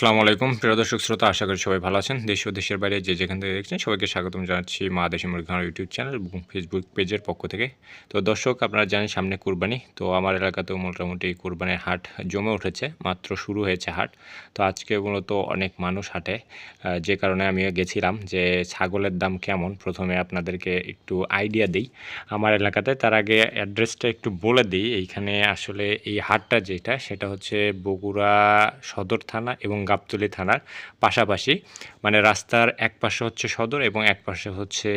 আসসালামু আলাইকুম। প্রিয় দর্শক শ্রোতা, আশা করি সবাই ভালো আছেন। দেশ ও দেশের বাইরে যে যেখান থেকে দেখছেন সবাইকে স্বাগতম জানাচ্ছি মা দেশি মুরগান ইউটিউব চ্যানেল এবং ফেসবুক পেজের পক্ষ থেকে। তো দর্শক, আপনারা জানেন সামনে কুরবানি। তো আমার এলাকাতেও মোটামুটি কুরবানির হাট জমে উঠেছে, মাত্র শুরু হয়েছে হাট। তো আজকে মূলত অনেক মানুষ হাটে। যে কারণে আমিও গেছিলাম যে ছাগলের দাম কেমন? প্রথমে আপনাদেরকে একটু আইডিয়া দিই। আমার এলাকাতে তার আগে অ্যাড্রেসটা একটু বলে দিই। এইখানে আসলে এই হাটটা যেটা, সেটা হচ্ছে বগুড়া সদর থানা এবং গাবতলী থানার পাশাপাশি মানে রাস্তার এক পাশে হচ্ছে সদর এবং এক পাশে হচ্ছে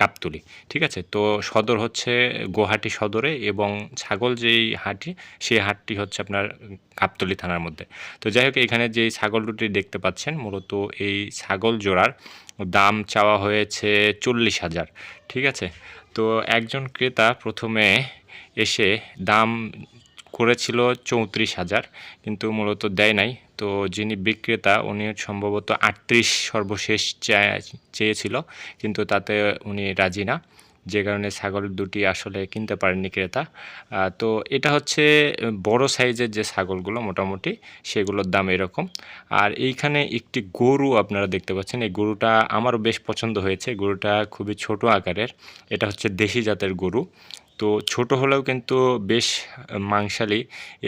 গাবতলী, ঠিক আছে? তো সদর হচ্ছে গুয়াহাটি সদরে এবং ছাগল যেই হাটি, সেই হাটটি হচ্ছে আপনার গাবতলী থানার মধ্যে। তো যাই হোক, এখানে যেই ছাগল দুটি দেখতে পাচ্ছেন, মূলত এই ছাগল জোড়ার দাম চাওয়া হয়েছে চল্লিশ হাজার, ঠিক আছে? তো একজন ক্রেতা প্রথমে এসে দাম করেছিল চৌত্রিশ হাজার, কিন্তু মূলত দেয় নাই। তো যিনি বিক্রেতা উনি সম্ভবত আটত্রিশ সর্বশেষ চায়- চেয়েছিল, কিন্তু তাতে উনি রাজি না। যে কারণে ছাগল দুটি আসলে কিনতে পারেননি ক্রেতা। তো এটা হচ্ছে বড় সাইজের যে ছাগলগুলো মোটামুটি, সেগুলোর দাম এরকম। আর এইখানে একটি গরু আপনারা দেখতে পাচ্ছেন, এই গরুটা আমারও বেশ পছন্দ হয়েছে। গরুটা খুবই ছোট আকারের। এটা হচ্ছে দেশি জাতের গরু। তো ছোট হলেও কিন্তু বেশ মাংসালী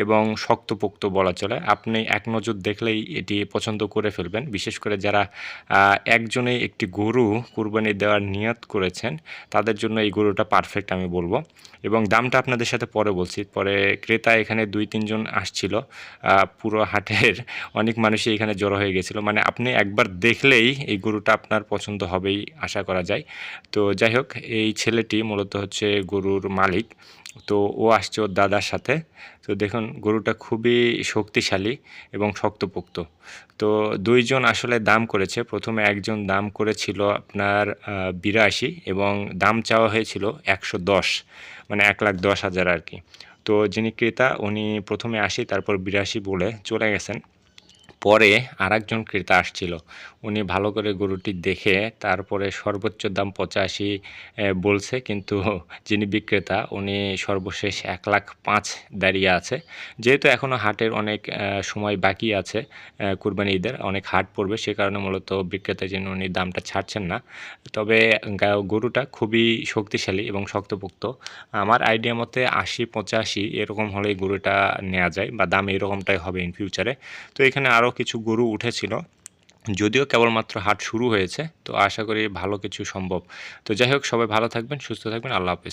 এবং শক্তপোক্ত বলা চলে। আপনি এক নজর দেখলেই এটি পছন্দ করে ফেলবেন। বিশেষ করে যারা একজনে একটি গরু কুরবানি দেওয়ার নিয়ত করেছেন, তাদের জন্য এই গরুটা পারফেক্ট আমি বলব। এবং দামটা আপনাদের সাথে পরে বলছি। পরে ক্রেতা এখানে দুই, তিনজন আসছিল পুরো হাটের অনেক মানুষই এখানে জড়ো হয়ে গেছিল। মানে আপনি একবার দেখলেই এই গরুটা আপনার পছন্দ হবেই, আশা করা যায়। তো যাই হোক, এই ছেলেটি মূলত হচ্ছে গরুর মালিক। তো ও আসছে ওর দাদার সাথে। তো দেখুন, গরুটা খুবই শক্তিশালী এবং শক্তপোক্ত। তো দুইজন আসলে দাম করেছে। প্রথমে একজন দাম করেছিল আপনার বিরাশি এবং দাম চাওয়া হয়েছিল একশো দশ মানে এক লাখ দশ হাজার আর কি। তো যিনি ক্রেতা, উনি প্রথমে আশি, তারপর বিরাশি বলে চলে গেছেন। পরে আরেকজন ক্রেতা আসছিল। উনি ভালো করে গরুটি দেখে তারপরে সর্বোচ্চ দাম পঁচাশি বলছে। কিন্তু যিনি বিক্রেতা, উনি সর্বশেষ এক লাখ পাঁচ দাঁড়িয়ে আছে। যেহেতু এখনও হাটের অনেক সময় বাকি আছে কুরবানি ঈদের, অনেক হাট পড়বে, সে কারণে মূলত বিক্রেতা যিনি উনি দামটা ছাড়ছেন না। তবে গরুটা খুবই শক্তিশালী এবং শক্তপোক্ত। আমার আইডিয়া মতে আশি, পঁচাশি এরকম হলেই গরুটা নেওয়া যায় বা দাম এরকমটাই হবে ইন ফিউচারে তো এখানে আরও কিছু গরু উঠেছিল, যদিও কেবলমাত্র হাট শুরু হয়েছে, তো আশা করি ভালো কিছু সম্ভব। তো যাই হোক, সবাই ভালো থাকবেন, সুস্থ থাকবেন, আল্লাহ হাফিজ।